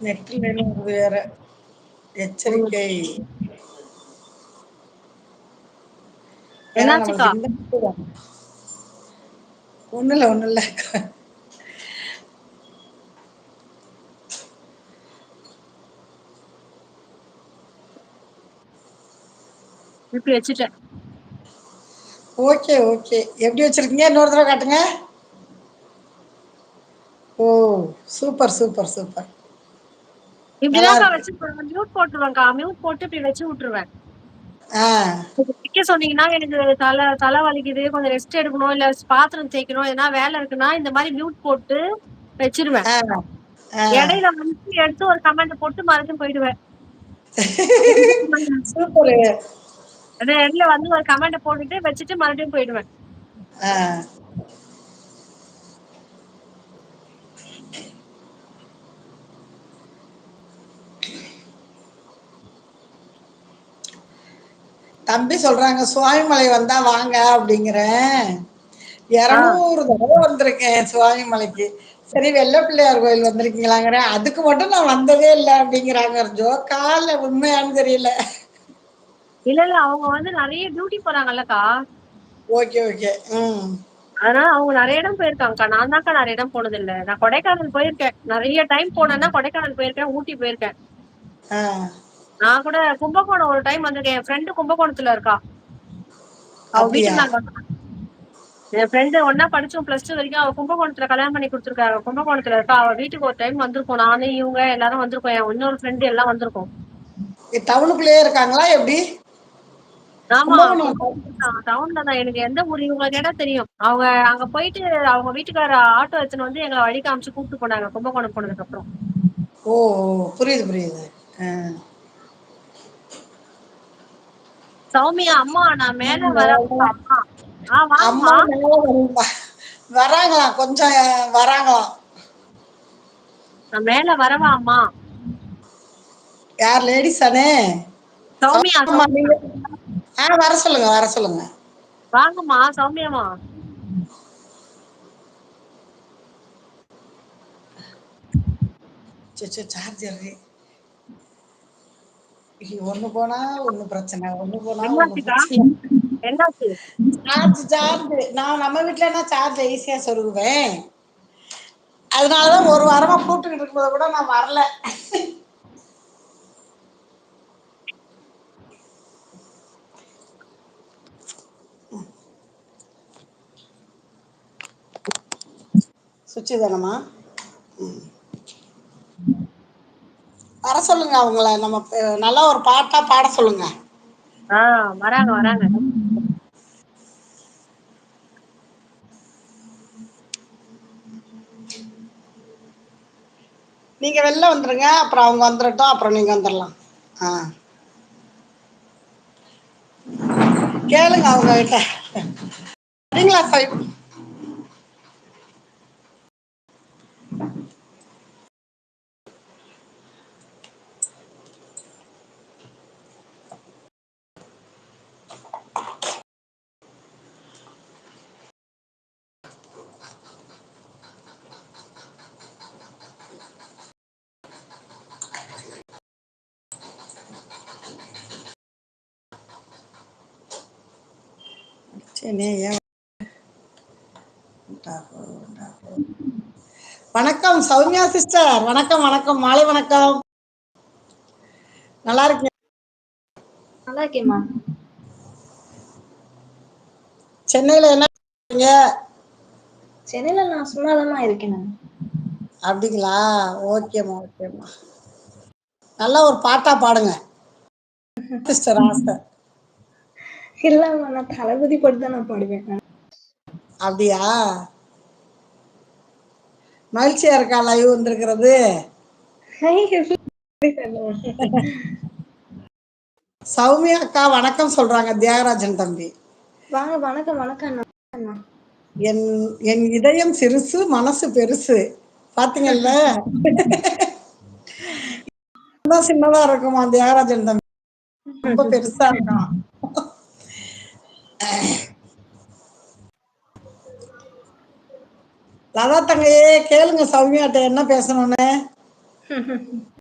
நெட்ல வேற. எச்சரிக்கை. இந்த ஒண்ணுல்ல ஒண்ணுல்ல. திருப்பி வச்சுட்டேன். Okay okay. எப்படி வச்சிருக்கீங்க? இன்னொரு தடவை காட்டுங்க. ஓ சூப்பர் சூப்பர் சூப்பர். இப்படிதான்க்கா இருக்கு வச்சு மியூட் போட்டுருவேன்க்கா. மியூட் போட்டு இப்படி வச்சு விட்டுருவேன். வைக்க சொன்னீங்கன்னா எனக்கு தலை தலை வலிக்குது. கொஞ்சம் ரெஸ்ட் எடுக்கணும். இல்ல பாத்திரம் தேய்க்கணும். எதனா வேலை இருக்குன்னா இந்த மாதிரி மியூட் போட்டு வச்சிருவேன். இடையில வந்து எடுத்து ஒரு கமெண்ட் போட்டு மறுபடியும் போயிடுவேன். இடையில வந்து ஒரு கமெண்ட் போட்டுட்டு வச்சுட்டு மறுபடியும் போயிடுவேன். தம்பி சொல்றாங்க சுவாமிமலை வந்தா வாங்க அப்படிங்கிறேன் இருநூறு தடவை வந்திருக்கேன் சுவாமி மலைக்கு சரி வெள்ள பிள்ளையார் கோயில் வந்திருக்கீங்களாங்கிறேன் அதுக்கு மட்டும் நான் வந்ததே இல்லை அப்படிங்கிறாங்க ஜோக்கா இல்ல உண்மையான்னு தெரியல. இல்ல இல்ல அவங்க வந்து நிறைய டியூட்டி போறாங்கல்லக்கா. Okay okay. ம். அதனால அவங்க நிறைய இடம் போயிருக்காங்கக்கா. நான் தான்க்கா நிறைய இடம் போனது இல்ல நான் கொடைக்கானல் போயிருக்கேன். நிறைய டைம் போனேன்னா கொடைக்கானல் போயிருக்கேன் ஊட்டி போயிருக்கேன். நான் கூட கும்பகோணம் ஒரு டைம் வந்திருக்கேன். என் ஃப்ரெண்டு கும்பகோணத்துல இருக்கா. அவ வீட்டுக்கு நாங்க. என் ஃப்ரெண்டு ஒன்னா படிச்சோம் பிளஸ் டூ வரைக்கும் அவ கும்பகோணத்துல கல்யாணம் பண்ணி கொடுத்துருக்காங்க. கும்பகோணத்துல இருக்கா. அவ வீட்டுக்கு ஒரு டைம் வந்திருக்கோம். நானு இவங்க எல்லாரும் வந்திருக்கோம். என் இன்னொரு ஃப்ரெண்டு எல்லாம் வந்திருக்கோம். டவுனுக்குள்ளேயே இருக்காங்களா? எப்படி? ஆமா டவுன்ல தான். எனக்கு எந்த ஊர் இவங்க கேட்டா தெரியும். அவங்க அங்க போயிட்டு அவங்க வீட்டுக்கார ஆட்டோ எடுத்துன்னு வந்து எங்களை வழி காமிச்சு கூப்பிட்டு போனாங்க கும்பகோணம் போனதுக்கு அப்புறம். ஓ புரியுது புரியுது. சௌமியா அம்மா நான் மேல வர அம்மா. அம்மா வராங்களாம் கொஞ்சம் வராங்களாம் நான் மேல வரவா அம்மா? யார் லேடிஸ் தானே? சௌமியா ஆ வர சொல்லுங்க வர சொல்லுங்க. வாங்கம்மா சௌமியாமா சார்ஜர் ஒண்ணு போனா ஒண்ணு பிரச்சனை ஒண்ணு போனா சார்ஜ் சார்ஜ் நான் நம்ம வீட்டுலனா சார்ஜ் ஈஸியா சொருகுவேன் அதனாலதான் ஒரு வாரமா கூப்பிட்டுக்கிட்டு இருக்கும்போது கூட நான் வரல. தானம்மா வர சொல்லுங்க அவங்கள. நம்ம நல்லா ஒரு பாட்டா பாட சொல்லுங்க. ஆ வராங்க வராங்க. நீங்க வெளில வந்துருங்க அப்புறம் அவங்க வந்துரட்டும் அப்புறம் நீங்க வந்துரலாம். ஆ. கேளுங்க அவங்க கிட்ட சரிங்களா சார் சரி ஏன் வணக்கம் சௌமியா சிஸ்டர். வணக்கம் வணக்கம். மாலை வணக்கம். நல்லா இருக்கீங்க நல்லா இருக்கேம்மா. சென்னையில என்ன பண்றீங்க? சென்னையில நான் சும்மாதாம்மா இருக்கேன் நான். அப்படிங்களா? ஓகேம்மா ஓகேம்மா. நல்லா ஒரு பாட்டா பாடுங்க. சிஸ்டர் ஆசை. இல்லம்மா நான் தளபதி பாட்டு தான் நான் பாடுவேன். அப்படியா? மகிழ்ச்சியா இருக்கா லைவ் வந்திருக்கிறது? சௌமியா அக்கா வணக்கம் சொல்றாங்க தியாகராஜன் தம்பி. வாங்க வணக்கம் வணக்கம் என் என் இதயம் சிறுசு மனசு பெருசு. பாத்தீங்கல்ல? சின்னதா இருக்குமா தியாகராஜன் தம்பி? ரொம்ப பெருசா இருக்கான் லதா தங்கையே கேளுங்க சௌமியாட்ட என்ன பேசணும்னு?